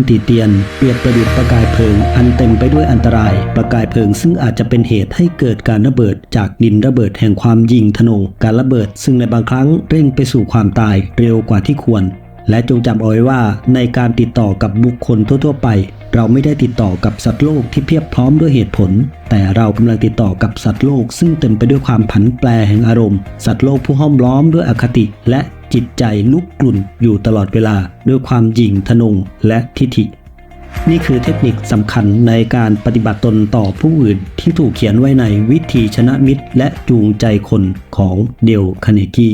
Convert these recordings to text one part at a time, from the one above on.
ำติเตียน เปรียบประดุจประกายเพลิง อันเต็มไปด้วยอันตราย ประกายเพลิงซึ่งอาจจะเป็นเหตุให้เกิดการระเบิด จากดินระเบิดแห่งความยิงธนูการระเบิด ซึ่งในบางครั้งเร่งไปสู่ความตายเร็วกว่าที่ควร และจงจำเอาไว้ว่าในการติดต่อกับบุคคลทั่วๆไป เราไม่ได้ติดต่อกับสัตว์โลกที่เพียบพร้อมด้วยเหตุผล แต่เรากำลังติดต่อกับสัตว์โลก ซึ่งเต็มไปด้วยความผันแปรแห่งอารมณ์ สัตว์โลกผู้ห้อมล้อมด้วยอคติ และ จิตใจลุกกลุ่นอยู่ตลอดเวลาด้วยความหยิ่งทะนงและทิฐิ นี่คือเทคนิคสำคัญในการปฏิบัติตนต่อผู้อื่นที่ถูกเขียนไว้ในวิธีชนะมิตรและจูงใจคนของเดลคาเนกี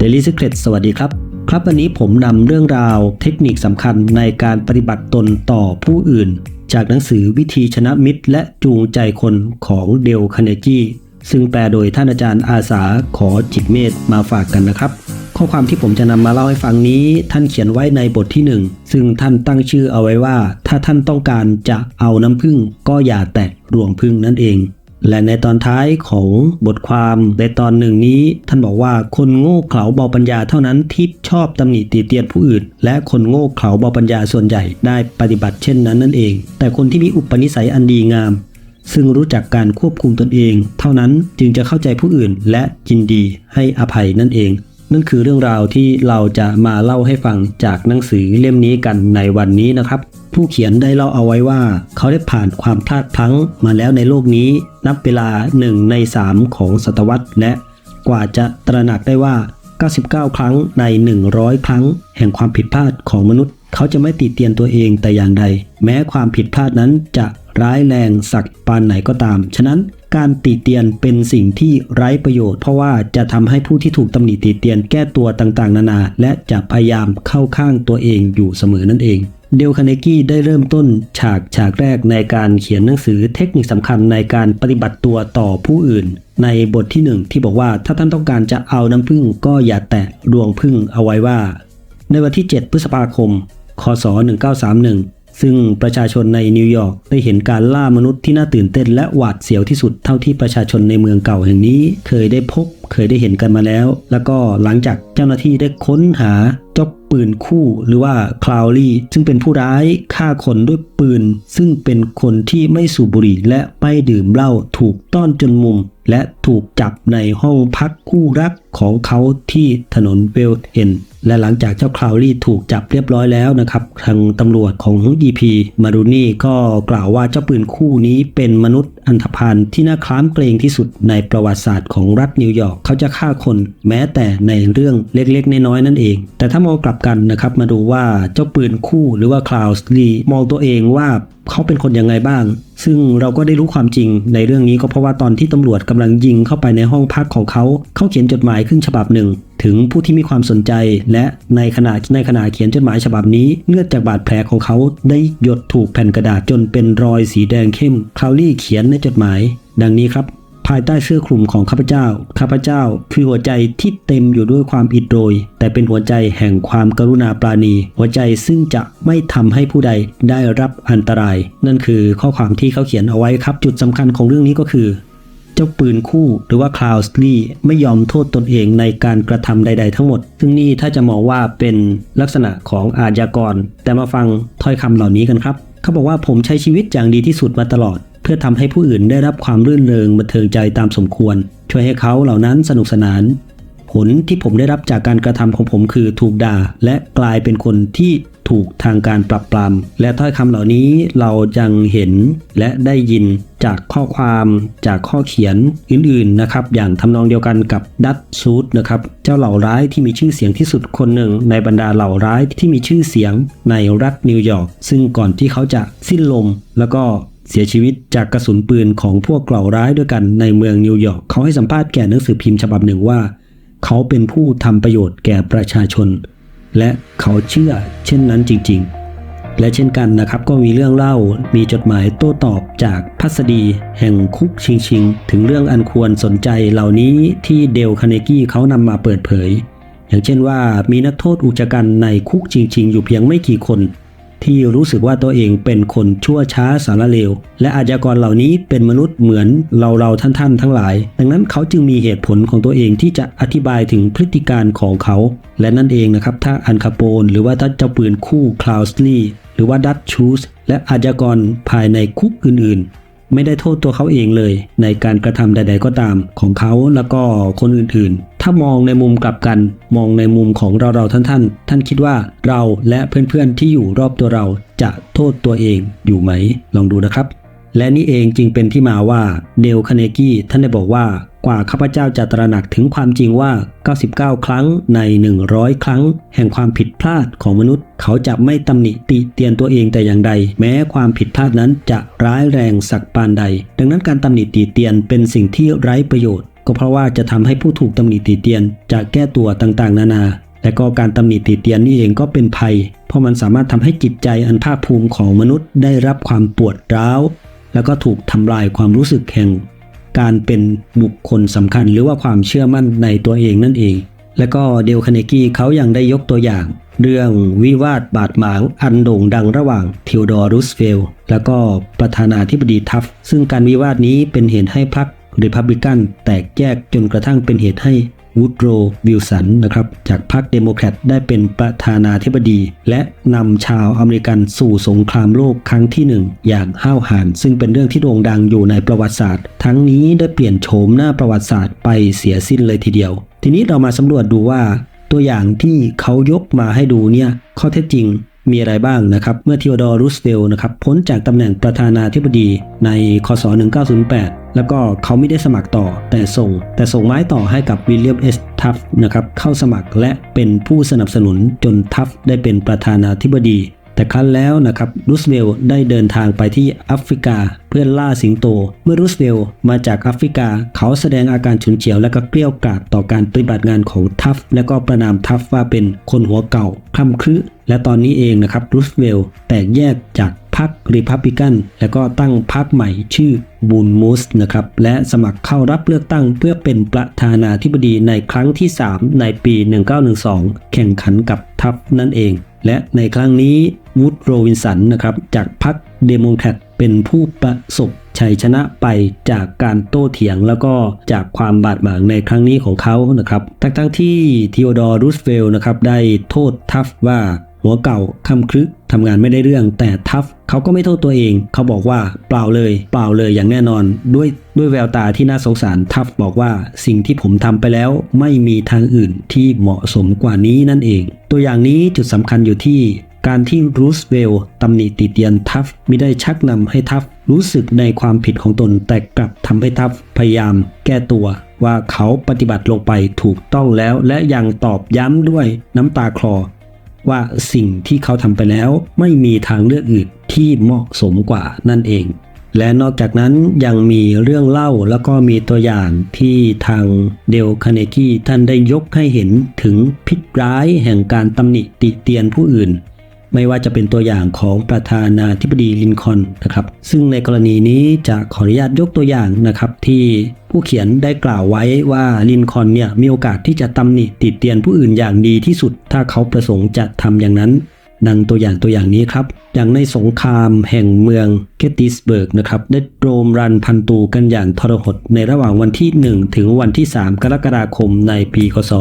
Daily Secret สวัสดีครับครับวันนี้ผมนำเรื่องราวเทคนิคสำคัญในการปฏิบัติตนต่อผู้อื่น จากหนังสือวิธีชนะมิตร และจูงใจคนของเดลคาเนจีซึ่งแปลโดยท่านอาจารย์อาสาขอจิตเมธมาฝากกันนะครับ ข้อความที่ผมจะนำมาเล่าให้ฟังนี้ ท่านเขียนไว้ในบทที่หนึ่งซึ่งท่านตั้งชื่อเอาไว้ว่า ถ้าท่านต้องการจะเอาน้ำพึ่งก็อย่าแตะรวงพึ่งนั่นเอง และในตอนท้ายของบทความในตอนหนึ่งนี้ ท่านบอกว่าคนโง่เขลาเบาปัญญาเท่านั้นที่ชอบตำหนิตีเตียนผู้อื่น และคนโง่เขลาเบาปัญญาส่วนใหญ่ได้ปฏิบัติเช่นนั้นนั่นเอง แต่คนที่มีอุปนิสัยอันดีงาม ซึ่งรู้จักการควบคุมตนเอง เท่านั้นจึงจะเข้าใจผู้อื่นและยินดีให้อภัยนั่นเองนั่นคือเรื่องราวที่เราจะมาเล่าให้ฟังจากหนังสือเล่มนี้กันในวันนี้นะครับ ผู้เขียนได้เล่าเอาไว้ว่า เขาได้ผ่านความพลาดพลั้งมาแล้วในโลกนี้ นับเวลา 1 ใน 3 ของศตวรรษ และกว่าจะตระหนักได้ว่า 99 ครั้งใน 100 ครั้ง แห่งความผิดพลาดของมนุษย์ เขาจะไม่ติเตียนตัวเองแต่อย่างใด แม้ความผิดพลาดนั้นจะร้ายแรงสักปานไหนก็ตาม ฉะนั้นการติเตียนเป็นสิ่งที่ไร้ประโยชน์ เพราะว่าจะทำให้ผู้ที่ถูกตำหนิติเตียนแก้ตัวต่างๆ นานา และจะพยายามเข้าข้างตัวเองอยู่เสมอนั่นเอง เดลคาเนกี้ได้เริ่มต้นฉากฉากแรกในการเขียนหนังสือเทคนิคสำคัญในการปฏิบัติตัวต่อผู้อื่น ในบทที่หนึ่งที่บอกว่าถ้าท่านต้องการจะเอาน้ำผึ้งก็อย่าแตะรวงผึ้งเอาไว้ว่า ในวันที่ 7 พฤษภาคม คศ 1931 ซึ่งประชาชนในนิวยอร์กได้เห็นการล่ามนุษย์ที่น่าตื่นเต้นและหวาดเสียวที่สุดเท่าที่ประชาชนในเมืองเก่าแห่งนี้เคยได้พบ เคยได้เห็นกันมาแล้ว แล้วก็หลังจากเจ้าหน้าที่ได้ค้นหาเจ้าปืนคู่หรือว่าคลาวลี่ซึ่งเป็นผู้ร้ายฆ่าคนด้วยปืน ซึ่งเป็นคนที่ไม่สูบบุหรี่และไม่ดื่มเหล้าถูกต้อนจนมุม และถูกจับในห้องพักคู่รักของเขาที่ถนนเวลเอนและหลังจากเจ้าคลาวลี่ถูกจับเรียบร้อยแล้วนะครับ ทางตำรวจของ EP มารูนี่ก็กล่าวว่าเจ้าปืนคู่นี้เป็นมนุษย์อันธพาลที่น่าคล้ามเกรงที่สุดในประวัติศาสตร์ของรัฐนิวยอร์กเขาจะฆ่าคนแม้แต่ในเรื่องเล็กๆ น้อยๆนั่นเอง แต่ถ้ามองกลับกันนะครับมาดูว่าเจ้าปืนคู่หรือว่าคลาวสลีมองตัวเองว่าเขาเป็นคนยังไงบ้าง ซึ่งเราก็ได้รู้ความจริงในเรื่องนี้ก็เพราะว่าตอนที่ตำรวจกำลังยิงเข้าไปในห้องพักของเขา เขาเขียนจดหมายขึ้นฉบับหนึ่ง ถึงผู้ที่มีความสนใจ และในขณะในขณะเขียนจดหมายฉบับนี้เลือดจากบาดแผลของเขาได้หยดถูกแผ่นกระดาษจนเป็นรอยสีแดงเข้มคลาวลี่เขียนในจดหมาย ดังนี้ครับ ภายใต้เสื้อคลุมของข้าพเจ้า ข้าพเจ้าคือหัวใจที่เต็มอยู่ด้วยความอิดโรย แต่เป็นหัวใจแห่งความกรุณาปราณี หัวใจซึ่งจะไม่ทำให้ผู้ใดได้รับอันตราย นั่นคือข้อความที่เขาเขียนเอาไว้ครับ จุดสำคัญของเรื่องนี้ก็คือ เจ้าปืนคู่หรือว่าคลาวส์ลีไม่ยอมโทษตนเองในการกระทำใด ๆ ทั้งหมด ซึ่งนี่ถ้าจะมองว่าเป็นลักษณะของอาญากร แต่มาฟังถ้อยคำเหล่านี้กันครับ เขาบอกว่าผมใช้ชีวิตอย่างดีที่สุดมาตลอด เพื่อทำให้ผู้อื่นได้รับความรื่นเริงบันเทิงใจตามสมควร ช่วยให้เขาเหล่านั้นสนุกสนาน ผลที่ผมได้รับจากการกระทำของผมคือถูกด่า และกลายเป็นคนที่ถูกทางการปรับปรามและถ้อยคำเหล่านี้เรายังเห็นและได้ยินจากข้อความจากข้อเขียนอื่นๆนะครับ อย่างทำนองเดียวกันกับดัตชูดนะครับ เจ้าเหล่าร้ายที่มีชื่อเสียงที่สุดคนหนึ่ง ในบรรดาเหล่าร้ายที่มีชื่อเสียงในรัฐนิวยอร์กซึ่งก่อนที่เขาจะสิ้นลมแล้วก็ เสียชีวิตจากกระสุนปืนของพวกเหล่าร้ายด้วยกันในเมืองนิวยอร์กเขาให้สัมภาษณ์แก่หนังสือพิมพ์ฉบับหนึ่งว่า เขาเป็นผู้ทำประโยชน์แก่ประชาชน และเขาเชื่อเช่นนั้นจริง ๆ และเช่นกันนะครับก็มีเรื่องเล่ามีจดหมายโต้ตอบจากพัสดีแห่งคุกชิงชิง ถึงเรื่องอันควรสนใจเหล่านี้ที่เดลคาเนกี้เขานำมาเปิดเผย อย่างเช่นว่ามีนักโทษอุกชะกันในคุกชิงชิงอยู่เพียงไม่กี่คน ที่รู้สึกว่าตัวเองเป็นคนชั่วช้าสารเลว และอาชญากรเหล่านี้เป็นมนุษย์เหมือนเราเราท่านท่านทั้งหลาย ดังนั้นเขาจึงมีเหตุผลของตัวเองที่จะอธิบายถึงพฤติการของเขา และนั่นเองนะครับถ้าอันคาโปน หรือว่าถ้าเจ้าปืนคู่คลาวสลีหรือว่าดัตชูสและอาชญากรภายในคุกอื่นๆ ไม่ได้โทษตัวเขาเองเลย ในการกระทำใด ๆ ก็ตามของเขาแล้วก็คนอื่นๆ ถ้ามองในมุมกลับกัน มองในมุมของเราเราๆท่านๆท่านคิดว่าเราและเพื่อนๆที่อยู่รอบตัวเราจะโทษตัวเองอยู่ไหม ลองดูนะครับ และนี่เองจึงเป็นที่มาว่าเดลคาเนกี้ท่านได้บอกว่ากว่าข้าพเจ้าจะตระหนักถึงความจริงว่า 99 ครั้งใน 100 ครั้ง แห่งความผิดพลาดของมนุษย์ เขาจะไม่ตำหนิติเตียนตัวเองแต่อย่างใด แม้ความผิดพลาดนั้นจะร้ายแรงสักปานใด ดังนั้นการตำหนิติเตียนเป็นสิ่งที่ไร้ประโยชน์ ก็เพราะว่าจะทำให้ผู้ถูกตำหนิติเตียนจะแก้ตัวต่างๆ นานา และก็การตำหนิติเตียนนี่เองก็เป็นภัย เพราะมันสามารถทำให้จิตใจอันภาคภูมิของมนุษย์ได้รับความปวดร้าว แล้วก็ถูกทำลายความรู้สึกแห่ง การเป็นบุคคลสำคัญหรือว่าความเชื่อมั่นในตัวเองนั่นเอง และก็เดลคาเนกี้เขายังได้ยกตัวอย่าง เรื่องวิวาทบาดหมางอันโด่งดังระหว่างทิวดอร์รูสเฟลแล้วก็ประธานาธิบดีทัฟซึ่งการวิวาทนี้เป็นเหตุให้พรรค ริพับลิกันแตกแยกจนกระทั่งเป็นเหตุให้วูดโรวิลสันนะครับจากพรรคเดโมแครตได้เป็นประธานาธิบดี และนำชาวอเมริกันสู่สงครามโลกครั้งที่หนึ่งอย่างห้าวหาญซึ่งเป็นเรื่องที่โด่งดังอยู่ในประวัติศาสตร์ ทั้งนี้ได้เปลี่ยนโฉมหน้าประวัติศาสตร์ไปเสียสิ้นเลยทีเดียว ทีนี้เรามาสำรวจดูว่า ตัวอย่างที่เขายกมาให้ดูเนี่ยข้อเท็จจริง มีอะไรบ้างนะครับเมื่อทิโอดอร์รูสเวลล์นะครับพ้นจากตำแหน่งประธานาธิบดีในคศ 1908 แล้วก็เขาไม่ได้สมัครต่อแต่ส่ง แต่ส่งไม้ต่อให้กับวิลเลียมเอสทัฟนะครับเข้าสมัครและเป็นผู้สนับสนุนจนทัฟได้เป็นประธานาธิบดี แต่ครั้นแล้วนะครับรูสเวลล์ได้เดินทางไปที่แอฟริกา เพื่อล่าสิงโต เมื่อรูสเวลล์มาจากแอฟริกา เขาแสดงอาการฉุนเฉียวและก็เกลี้ยวกราดต่อการปฏิบัติงานของทัฟ และก็ประนามทัฟว่าเป็นคนหัวเก่าคล่ำครึและตอนนี้เองนะครับรูสเวลล์แตกแยกจากพรรครีพับลิกันแล้วก็ตั้งพรรคใหม่ชื่อบูนมูสนะครับและสมัครเข้ารับเลือกตั้งเพื่อเป็นประธานาธิบดีในครั้งที่ 3 ในปี 1912 แข่งขันกับทัฟนั่นเอง และในครั้งนี้วูดโรวินสันนะครับจากพรรคเดโมแครตเป็นผู้ประสบชัยชนะไปจากการโต้เถียงแล้วก็จากความบาดหมางในครั้งนี้ของเขานะครับ ทั้งๆที่ทีโอดอร์รูสเวลล์นะครับได้โทษทัฟว่าหัวเก่าคำครึก ทำงานไม่ได้เรื่อง แต่ทัฟเขาก็ไม่โทษตัวเอง เขาบอกว่าเปล่าเลย เปล่าเลยอย่างแน่นอน ด้วยด้วยแววตาที่น่าสงสารทัฟบอกว่าสิ่งที่ผมทำไปแล้ว ไม่มีทางอื่นที่เหมาะสมกว่านี้นั่นเอง ตัวอย่างนี้จุดสำคัญอยู่ที่การที่รูสเวลล์ตำหนิติเตียนทัฟมิได้ชักนำให้ทัฟรู้สึกในความผิดของตน แต่กลับทำให้ทัฟพยายามแก้ตัว ว่าเขาปฏิบัติลงไปถูกต้องแล้วและยังตอบย้ำด้วยน้ำตาคลอ ว่าสิ่งที่เขาทำไปแล้วไม่มีทางเลือกอื่นที่เหมาะสมกว่านั่นเอง และนอกจากนั้นยังมีเรื่องเล่าแล้วก็มีตัวอย่างที่ทางเดลคาเนกี้ท่านได้ยกให้เห็นถึงพิษร้ายแห่งการตำหนิติเตียนผู้อื่น ไม่ว่าจะเป็นตัวอย่างของประธานาธิบดีลินคอนนะครับซึ่งในกรณีนี้จะขออนุญาตยกตัวอย่างนะครับที่ผู้เขียนได้กล่าวไว้ว่าลินคอนเนี่ยมีโอกาสที่จะตำหนิติดเตียนผู้อื่นอย่างดีที่สุด ถ้าเขาประสงค์จะทำอย่างนั้น ดังตัวอย่างตัวอย่างนี้ครับ อย่างในสงครามแห่งเมือง ตติสเบิร์กนะครับได้โรมรันพันตูกันอย่างทรหดในระหว่างวันที่ 1 ถึงวันที่ 3 กรกฎาคมในปีคศ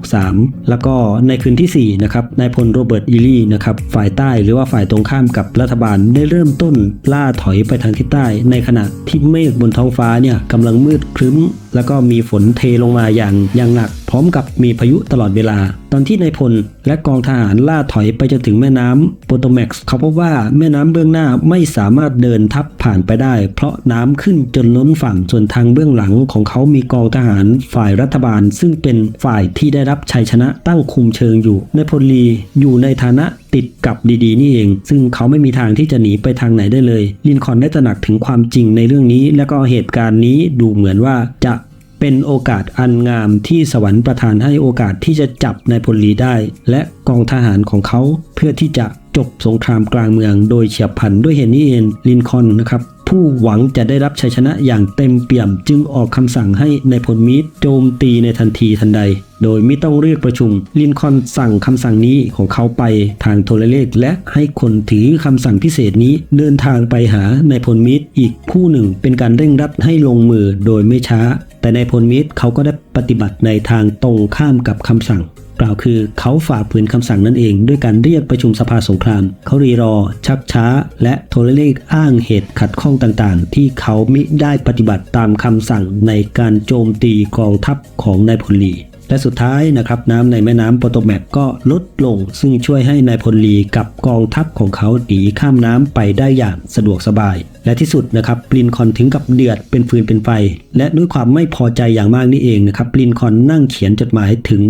1863 แล้วก็ในคืนที่ 4 นะครับนายพลโรเบิร์ตอีลี่นะครับฝ่ายใต้หรือว่าฝ่ายตรงข้ามกับรัฐบาลได้เริ่มต้นล่าถอยไปทางทิศใต้ ในขณะที่เมฆบนท้องฟ้าเนี่ยกำลังมืดครึ้ม แล้วก็มีฝนเทลงมาอย่างอย่างหนัก พร้อมกับมีพายุตลอดเวลา ตอนที่นายพลและกองทหารล่าถอยไปจนถึงแม่น้ำโปโตแม็กซ์เขาพบว่าแม่น้ำเบื้องหน้าไม่สามารถเดินทับผ่านไปได้ เพราะน้ำขึ้นจนล้นฝั่งส่วนทางเบื้องหลังของเขามีกองทหารฝ่ายรัฐบาล ซึ่งเป็นฝ่ายที่ได้รับชัยชนะตั้งคุมเชิงอยู่ในพลีอยู่ในฐานะติดกับดีๆ นี่เอง ซึ่งเขาไม่มีทางที่จะหนีไปทางไหนได้เลย ลินคอนได้ตระหนักถึงความจริงในเรื่องนี้ และก็เหตุการณ์นี้ดูเหมือนว่าจะเป็นโอกาสอันงามที่สวรรค์ประทานให้โอกาสที่จะจับนายพลลีได้ และกองทหารของเขาเพื่อที่จะ จบสงครามกลางเมืองโดยเฉียบพลันด้วยเหตุนี้เองลินคอนนะครับผู้หวังจะได้รับชัยชนะอย่างเต็มเปี่ยมจึงออกคำสั่งให้ในพลมิตรโจมตีในทันทีทันใด โดยไม่ต้องเรียกประชุม ลินคอนสั่งคำสั่งนี้ของเขาไปทางโทรเลข และให้คนถือคำสั่งพิเศษนี้เดินทางไปหาในพลมิตรอีกผู้หนึ่ง เป็นการเร่งรัดให้ลงมือโดยไม่ช้า แต่ในพลมิตรเขาก็ได้ปฏิบัติในทางตรงข้ามกับคำสั่ง กล่าวคือเขาฝ่าฝืนคำสั่งนั่นเอง ด้วยการเรียกประชุมสภาสงคราม เขารีรอ ชักช้า และโทรเลขอ้างเหตุขัดข้องต่างๆ ที่เขามิได้ปฏิบัติตามคำสั่งในการโจมตีกองทัพของนายพลลีและสุดท้ายนะครับน้ำในแม่น้ำโปโตแมกก็ลดลง ซึ่งช่วยให้นายพลลีกับกองทัพของเขาหนีข้ามน้ำไปได้อย่างสะดวกสบาย และที่สุดนะครับปลินคอนถึงกับเดือดเป็นฟืนเป็นไฟ และด้วยความไม่พอใจอย่างมากนี่เองนะครับปลินคอนนั่งเขียนจดหมายถึง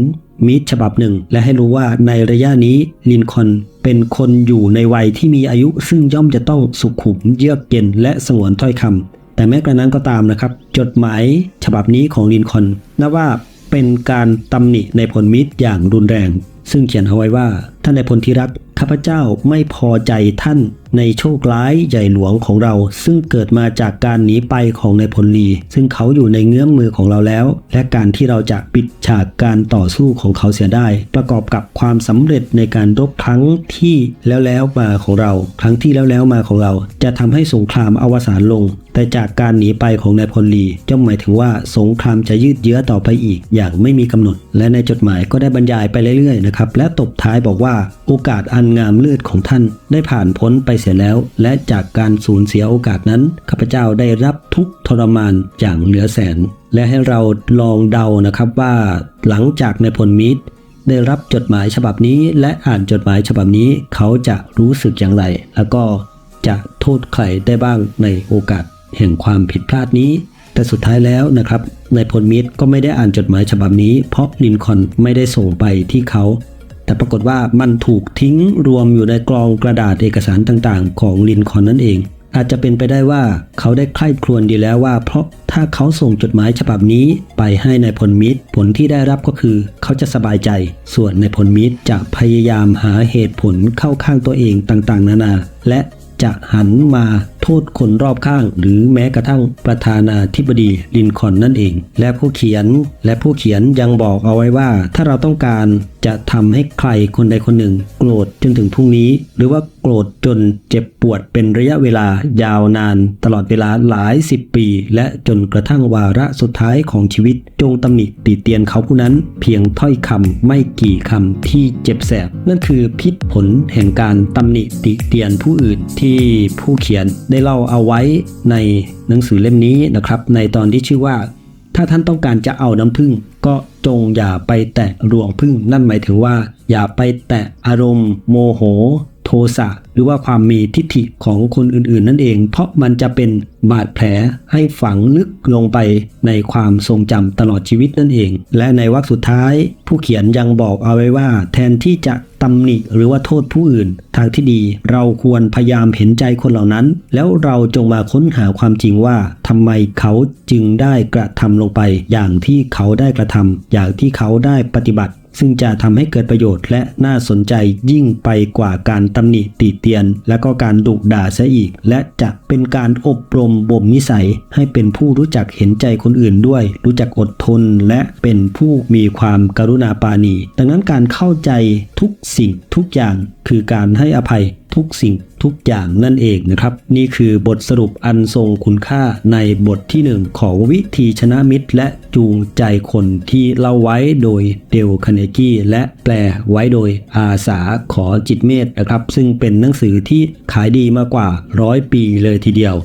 มิตรฉบับหนึ่ง และให้รู้ว่าในระยะนี้ลินคอนเป็นคนอยู่ในวัยที่มีอายุซึ่งย่อมจะต้องสุขุมเยือกเย็นและสงวนถ้อยคำแต่แม้กระนั้นก็ตามนะครับ จดหมายฉบับนี้ของลินคอนนับว่าเป็นการตำหนิในผลมิตรอย่างรุนแรง ซึ่งเขียนเอาไว้ว่า ท่านในายพลที่รักข้าพเจ้าไม่พอใจท่านในโชคร้ายใหญ่หลวงของเรา ซึ่งเกิดมาจากการหนีไปของนายพลลี ซึ่งเขาอยู่ในเงื้อมมือของเราแล้ว และการที่เราจะปิดฉากการต่อสู้ของเขาเสียได้ ประกอบกับความสำเร็จในการรบครั้งที่แล้วแล้วมาของเรา ครั้งที่แล้วแล้วมาของเรา จะทำให้สงครามอวสานลง แต่จากการหนีไปของนายพลลีย่อหมายถึงว่าสงครามจะยืดเยื้อต่อไปอีก อย่างไม่มีกำหนด และในจดหมายก็ได้บรรยายไปเรื่อยๆนะครับและตบท้ายบอกว่าโอกาสอันงามเลือดของท่านได้ผ่านพ้นไปเสียแล้ว และจากการสูญเสียโอกาสนั้นข้าพเจ้าได้รับทุกทรมานอย่างเหลือแสน และให้เราลองเดานะครับว่า หลังจากในายพลมิตรได้รับจดหมายฉบับนี้ และอ่านจดหมายฉบับนี้เขาจะรู้สึกอย่างไร แล้วก็จะโทษใครได้บ้างในโอกาสแห่งความผิดพลาดนี้ แต่สุดท้ายแล้วนะครับนายพลมิตรก็ไม่ได้อ่านจดหมายฉบับนี้ เพราะลินคอนไม่ได้ส่งไปที่เขา แต่ปรากฏว่ามันถูกทิ้งรวมอยู่ในกรองกระดาษเอกสารต่างๆ ของลินคอนนั่นเอง อาจจะเป็นไปได้ว่าเขาได้ใคร่ครวญดีแล้วว่า เพราะถ้าเขาส่งจดหมายฉบับนี้ไปให้ในายพลมิตร ผลที่ได้รับก็คือเขาจะสบายใจ ส่วนในายพลมิตรจะพยายามหาเหตุผลเข้าข้างตัวเองต่างๆ นานา และจะหันมา โทษคนรอบข้าง หรือแม้กระทั่งประธานาธิบดีลินคอนนั่นเอง และผู้เขียนและผู้เขียนยังบอกเอาไว้ว่า ถ้าเราต้องการจะทำให้ใครคนใดคนหนึ่ง โกรธจนถึงพรุ่งนี้ หรือว่าโกรธจนเจ็บปวดเป็นระยะเวลายาวนาน ตลอดเวลาหลายสิบปี และจนกระทั่งวาระสุดท้ายของชีวิต จงตำหนิติเตียนเขาผู้นั้น เพียงถ้อยคำไม่กี่คำที่เจ็บแสบ นั่นคือพิษผลแห่งการตำหนิติเตียนผู้อื่นที่ผู้เขียนได้เล่าเอาไว้ในหนังสือเล่มนี้นะครับ ในตอนที่ชื่อว่า ถ้าท่านต้องการจะเอาน้ำผึ้งก็จงอย่าไปแตะรวงผึ้งนั่นหมายถึงว่า อย่าไปแตะอารมณ์ โมโห โทสะหรือว่าความมีทิฏฐิของคนอื่นๆ นั่นเอง เพราะมันจะเป็นบาดแผลให้ฝังลึกลงไปในความทรงจำตลอดชีวิตนั่นเอง และในวรรคสุดท้าย ผู้เขียนยังบอกเอาไว้ว่า แทนที่จะตำหนิหรือว่าโทษผู้อื่น ทางที่ดีเราควรพยายามเห็นใจคนเหล่านั้น แล้วเราจงมาค้นหาความจริงว่าทำไมเขาจึงได้กระทำลงไป อย่างที่เขาได้กระทำอย่างที่เขาได้ปฏิบัติ ซึ่งจะทำให้เกิดประโยชน์และน่าสนใจยิ่งไปกว่าการตำหนิติเตียน และก็การดุด่าซะอีก และจะเป็นการอบรมบ่มนิสัย ให้เป็นผู้รู้จักเห็นใจคนอื่นด้วย รู้จักอดทนและเป็นผู้มีความกรุณาปาณี ดังนั้นการเข้าใจทุกสิ่งทุกอย่างคือการให้อภัย ทุกสิ่งทุกอย่างนั่นเองนะครับ นี่คือบทสรุปอันทรงคุณค่าในบทที่หนึ่งของวิธีชนะมิตร และจูงใจคนที่เล่าไว้โดยเดลคาเนกี้และแปลไว้โดยอาสาขอจิตเมธนะครับ ซึ่งเป็นหนังสือที่ขายดีมากกว่าร้อยปีเลยทีเดียว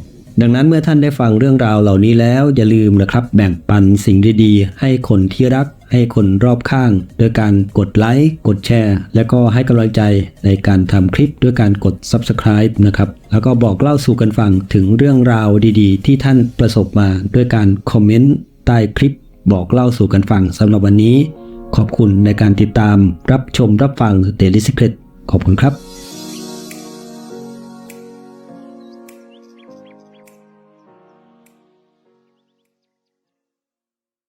ดังนั้นเมื่อท่านได้ฟังเรื่องราวเหล่านี้แล้วอย่าลืมนะครับ แบ่งปันสิ่งดีๆ ให้คนที่รัก ให้คนรอบข้าง โดยการกดไลค์กดแชร์ และก็ให้กำลังใจในการทำคลิปด้วยการกด Subscribe นะครับ แล้วก็บอกเล่าสู่กันฟังถึงเรื่องราวดีๆ ที่ท่านประสบมาด้วยการคอมเมนต์ใต้คลิปบอกเล่าสู่กันฟังสำหรับวันนี้ ขอบคุณในการติดตามรับชมรับฟัง Daily Secret ขอบคุณครับ